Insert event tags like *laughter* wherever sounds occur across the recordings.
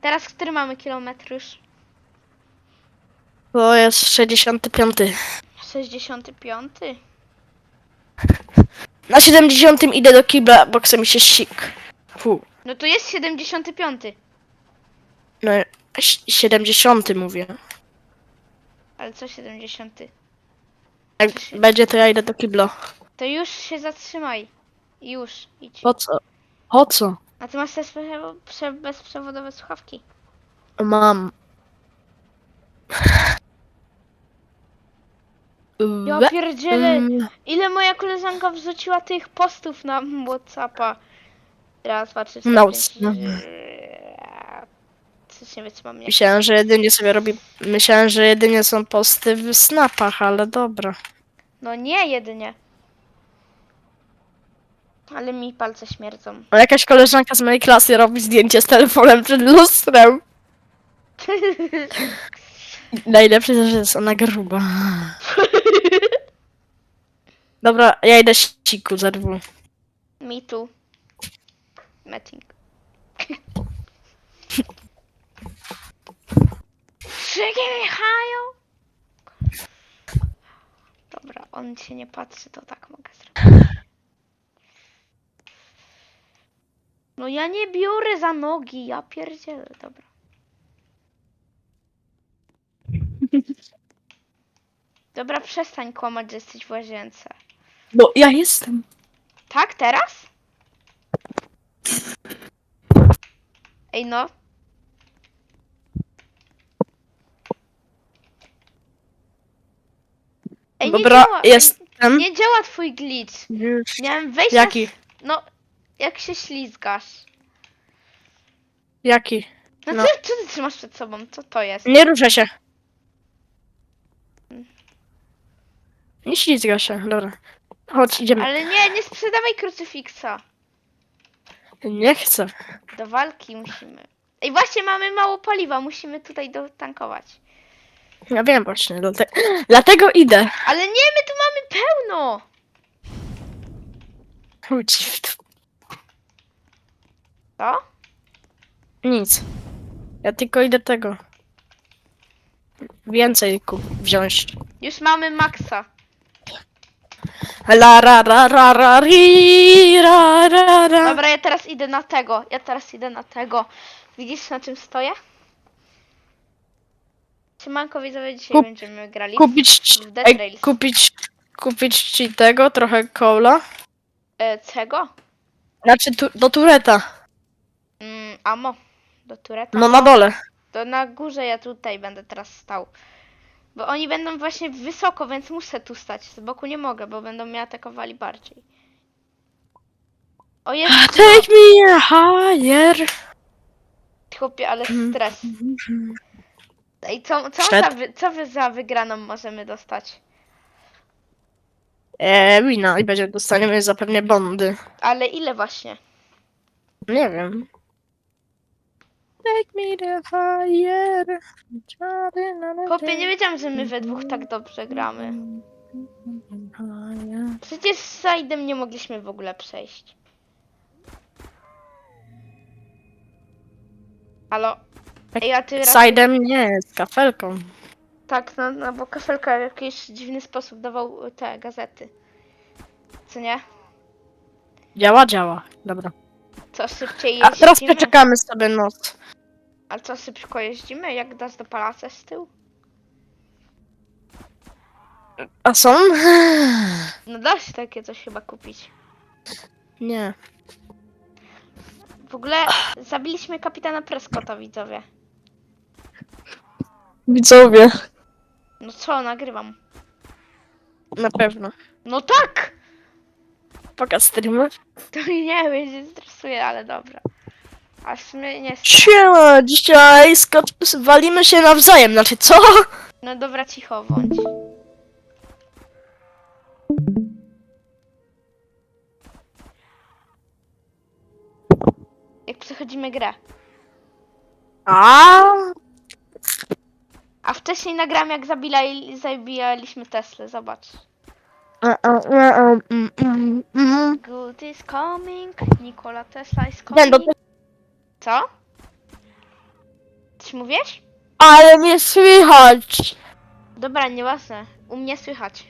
Teraz który mamy kilometr już? To jest 65. 65. Na 70 idę do kibla, bo chce mi się sik. Fu. No to jest 75. No, ś- 70 mówię. Ale co 70? Jak będzie, to ja idę do kibla. To już się zatrzymaj. Już, idź. Po co? Po co? A ty masz te sprze- prze- bezprzewodowe słuchawki. Mam. Ja We- pierdzielę, Mm, ile moja koleżanka wrzuciła tych postów na Whatsappa. Raz, dwa, trzy, cztery, No, pięć, no. Coś nie wytrzymam mnie. Myślałem, że jedynie sobie robi. Myślałem, że jedynie są posty w snapach, ale dobra. No nie jedynie. Ale mi palce śmierdzą. A jakaś koleżanka z mojej klasy robi zdjęcie z telefonem przed lustrem. *laughs* Najlepsze, że jest ona gruba. Dobra, ja idę siku za dwu. Me too. Meeting. Szyki Michał! Dobra, on się nie patrzy, to tak mogę zrobić. No ja nie biorę za nogi, ja pierdzielę, dobra. *laughs* Dobra, przestań kłamać, że jesteś w łazience. No, ja jestem. Tak, teraz? Ej, no. Ej, nie Dobra, działa, jestem. Nie działa twój glitch. Już. Miałem wejść Jaki? na... No, jak się ślizgasz. Jaki? No, No. Co, co ty trzymasz przed sobą? Co to jest? Nie ruszę się. Nie ślizga się, dobra. Chodź, idziemy. Ale nie, nie sprzedawaj krucyfiksa. Nie chcę. Do walki musimy. Ej, właśnie mamy mało paliwa, musimy tutaj dotankować. Ja wiem właśnie, dlate... *gasps* dlatego idę. Ale nie, my tu mamy pełno! Chodź. w t- Co? Nic. Ja tylko idę tego. Więcej kup wziąć. Już mamy maksa. La ra ra ra ra ri ra ra ra. Dobra, ja teraz idę na tego. Ja teraz idę na tego. Widzisz na czym stoję? Siemanko widzowie, dzisiaj Kup- będziemy grali. Kupić, w Death ej, Rails. kupić, kupić ci tego, trochę cola. E, czego? Znaczy tu, do tureta. Amo. Do tureta. No na dole. To na górze ja tutaj będę teraz stał. Bo oni będą właśnie wysoko, więc muszę tu stać. Z boku nie mogę, bo będą mnie atakowali bardziej. O jest, Take me higher. chłopie, ale stres. Ej, co, co, Przed- za wy, co wy za wygraną możemy dostać? Eee, wina i będzie dostaniemy zapewne bondy. Ale ile właśnie? Nie wiem. Take me the higher. Chłopie, nie wiedziałam, że my we dwóch tak dobrze gramy. Przecież z Saidem nie mogliśmy w ogóle przejść. Halo? Ej, a ty raz... Nie, z kafelką. Tak, no, no bo kafelka w jakiś dziwny sposób dawał te gazety. Co nie? Działa, działa. Dobra. Co szybciej A teraz poczekamy sobie noc. A co szybko jeździmy? Jak dasz do palaca z tyłu? A są? *sighs* No da się takie coś chyba kupić. Nie. W ogóle zabiliśmy kapitana Prescotta, widzowie. Widzowie. No co, nagrywam. Na pewno. No tak! Pokaż streamy. To *laughs* nie wiem, się stresuję, ale dobra. Aż mnie nie... Siema, dzisiaj skocz... walimy się nawzajem, znaczy co? No dobra, cicho bądź. Jak przechodzimy grę. A A wcześniej nagram jak zabijali, zabijaliśmy Teslę, zobacz. A, a, a, a, mm, mm, mm. Good is coming, Nikola Tesla is Będą coming. Co? Coś mówisz? Ale mnie słychać. Dobra, nieważne. U mnie słychać.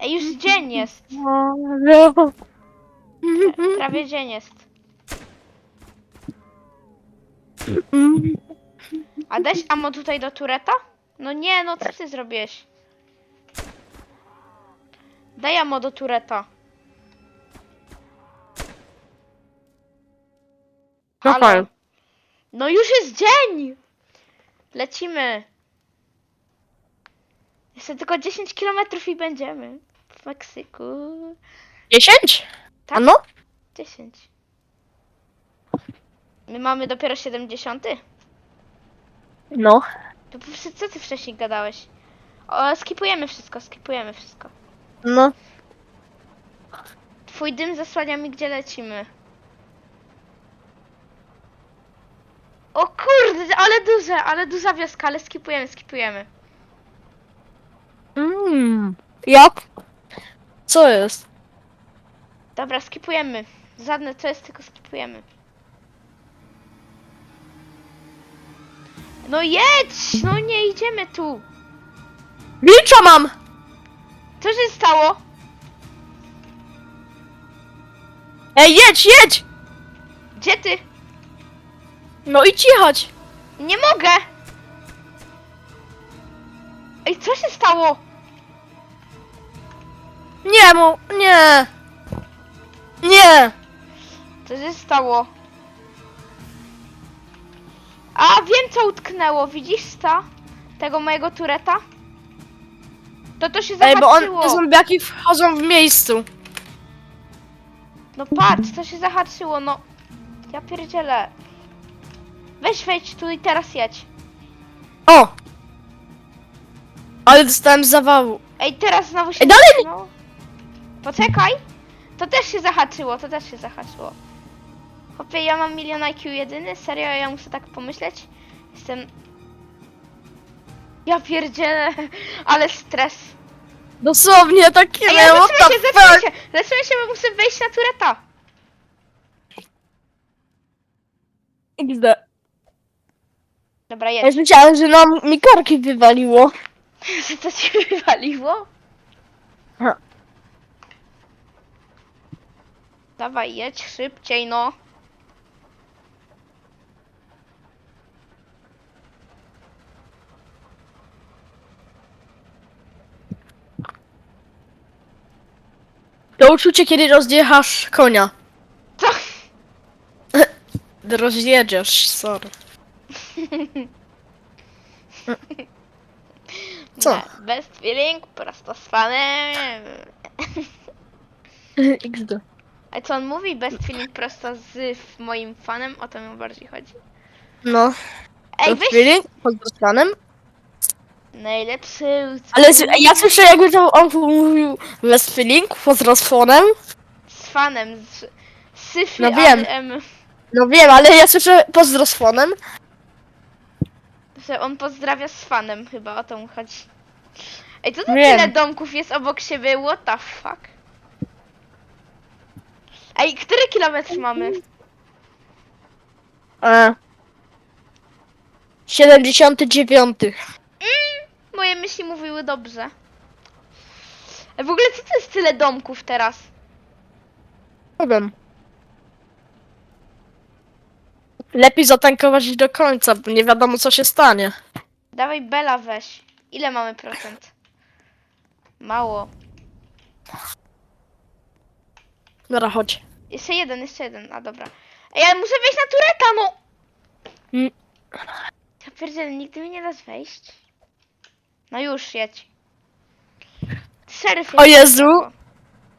Ej, już dzień jest. Prawie dzień jest. A dać ammo tutaj do tureta? No nie, no co ty zrobiłeś? Daj ammo do tureta. Dawaj. No już jest dzień! Lecimy. Jeszcze tylko 10 km i będziemy. W Meksyku. 10? Tak. A no? 10. My mamy dopiero 70. No. To po prostu co ty wcześniej gadałeś? O, skipujemy wszystko, skipujemy wszystko. No. Twój dym zasłania mi, gdzie lecimy. O kurde, ale duże, ale duża wioska, ale skipujemy, skipujemy. Mm. Jak? Co jest? Dobra, skipujemy. Żadne co jest, tylko skipujemy. No jedź! No nie idziemy tu. Wilcza mam! Co się stało? Ej, jedź, jedź! Gdzie ty? No idź jechać. Nie mogę! Ej, co się stało? Nie, mu, nie. Nie. Co się stało? A, wiem co utknęło, widzisz to? Tego mojego tureta? To to się Ej, bo on, zahaczyło. te zombiaki wchodzą w miejscu. No patrz, to się zahaczyło, no. Ja pierdzielę. Weź wejdź tu i teraz jedź. O! Ale dostałem zawału. Ej, teraz znowu się Ej, dalej zahaczyło. Poczekaj. To też się zahaczyło, to też się zahaczyło. Chłopie, ja mam milion IQ jedyny? Serio, ja muszę tak pomyśleć? Jestem... Ja pierdzielę, ale stres. Dosłownie takie Ej, ale what zatrzymaj się, the zatrzymaj fuck? się, zatrzymaj się, bo muszę wejść na tureta. XD. Dobra, Ja jedź. już myślałem, że nam mi korki wywaliło. *laughs* Że to ci wywaliło? Ha. Dawaj, jedź szybciej, no. To uczucie, kiedy rozjechasz konia. Co? *laughs* Rozjedziesz, sorry. Co? Best feeling, prosto z fanem. *laughs* XD. A co on mówi? Best feeling prosto z f- moim fanem? O to mi bardziej chodzi. No. Ej, weź feeling pod planem. Najlepszy... Ale ja słyszę, jakby to on mówił bez feeling, pozdro z fanem, z... Syfy, No wiem. No wiem, ale ja słyszę pozdro z fonem. Że on pozdrawia z fanem, chyba o to mu chodzi. Ej, co to Wiem. tyle domków jest obok siebie? What the fuck? Ej, który kilometr mamy? E. 79. Moje myśli mówiły dobrze. W ogóle co to jest tyle domków teraz? Nie wiem. Lepiej zatankować do końca, bo nie wiadomo co się stanie. Dawaj Bela weź. Ile mamy procent? Mało. Dobra, chodź. Jeszcze jeden, jeszcze jeden. A dobra. Ej, ale muszę wejść na tureta, no! Mm. Ja pierdzielę, nigdy mi nie dasz wejść. No już, jedź. Szeryf O Jezu.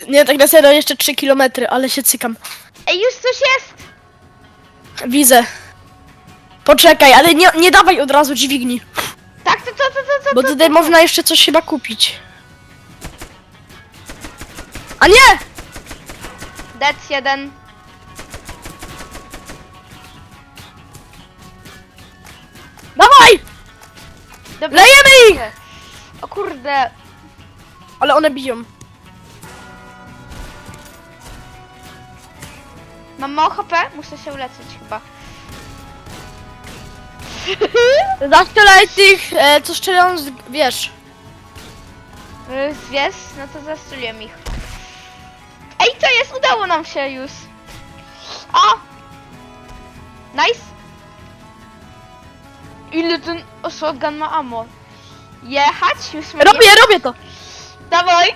Nie, tak na serio jeszcze 3 km, ale się cykam. Ej, już coś jest! Widzę. Poczekaj, ale nie, nie dawaj od razu dźwigni, Tak, to, to, to, to, to, bo tutaj można jeszcze coś chyba kupić. A nie! Dec jeden. Dawaj! Dobra. Lejemy ich! Kurde. Ale one biją. Mam mało HP? Muszę się uleczyć chyba. *laughs* Zastrzelaj tych, e, co strzelają z, wiesz. Y, Wiesz? No to zastrzeliłem ich. Ej, to jest? Udało nam się już. O! Nice. Ile ten shotgun ma ammo? Jechać? Już Robię, robię to. Dawaj! *laughs*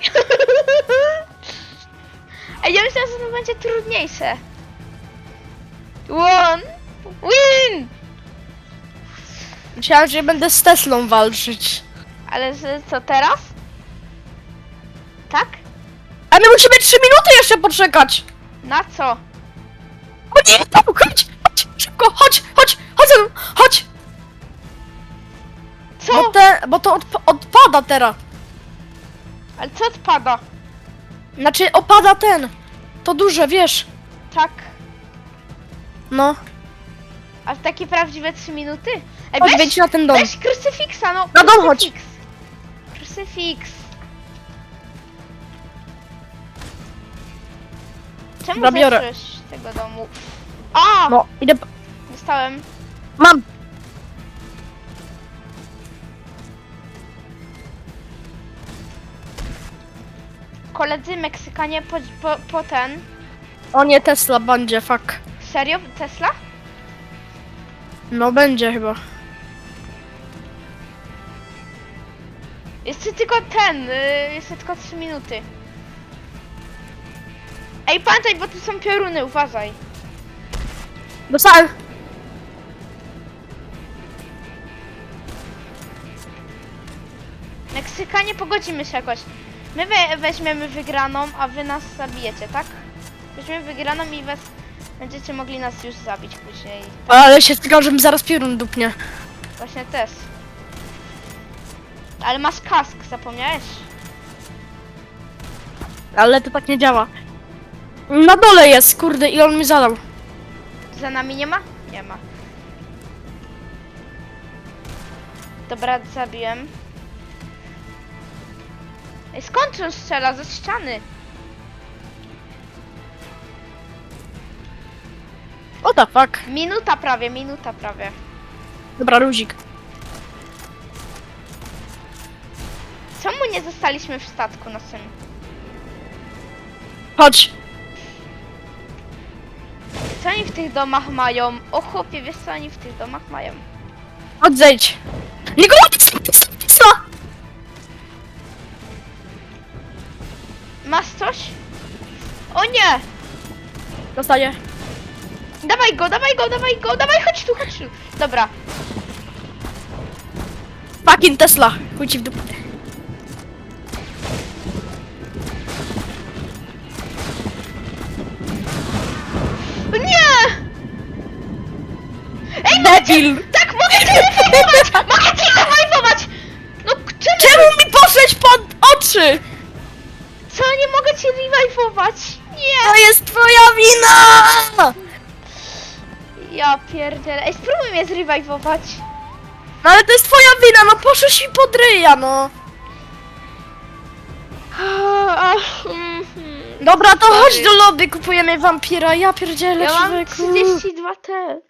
Ej, ja myślałem, że to będzie trudniejsze. One! Win! Myślałem, że będę z Teslą walczyć. Ale że co teraz? Tak? A my musimy 3 minuty jeszcze poczekać. Na co? Nie, tam, chodź, chodź, szybko, chodź, chodź, chodź, Bo, to odp odpada teraz. Ale co odpada? Znaczy, opada ten. To duże, wiesz. Tak. No, A w takie prawdziwe 3 minuty? Ej, chodź, wejdź na ten dom. weź krucyfiksa, no. Na dom chodź. Krucyfiks. Krucyfiks. Czemu Zabiorę. zepsułeś tego domu? A! No, idę, Dostałem. mam. Koledzy Meksykanie po, po, po ten. O nie, Tesla będzie, fuck. Serio? Tesla? No, będzie chyba. Jeszcze tylko ten. Yy, jeszcze tylko 3 minuty. Ej, pamiętaj, bo tu są pioruny, uważaj. Dostałem. Meksykanie, pogodzimy się jakoś. My we, weźmiemy wygraną, a wy nas zabijecie, tak? Weźmiemy wygraną i was będziecie mogli nas już zabić później. Ale się stykał, że mi zaraz piorun dupnie. Właśnie też. Ale masz kask, zapomniałeś? Ale to tak nie działa. Na dole jest, kurde, i on mi zadał. Za nami nie ma? Nie ma. Dobra, zabiłem. Ej, skąd on strzela? Ze ściany. O the fuck. Minuta prawie, minuta prawie. Dobra, luzik. Czemu nie zostaliśmy w statku naszym? Chodź. Co oni w tych domach mają? O chłopie, wiesz co oni w tych domach mają? Chodź, zejdź. Nikola, Masz coś? O nie! Dostaję. Dawaj go, dawaj go, dawaj go, dawaj, chodź tu, chodź tu. Dobra, Fucking Tesla. Chuj ci w dupę. O nie! Ej, Debil. tak, mogę cię rewajwować! Mogę cię rewajwować! No, czemu? Czemu mi poszłeś pod oczy? Co, nie mogę cię rewajwować? Nie! To jest twoja wina! Ja pierdzielę. Ej, spróbuj mnie zrewajwować. No ale to jest twoja wina, no poszłeś mi pod ryja, no. Ach, mhm. Dobra, to chodź do lobby, kupujemy wampira, ja pierdzielę Ja mam człowieku. 32 te.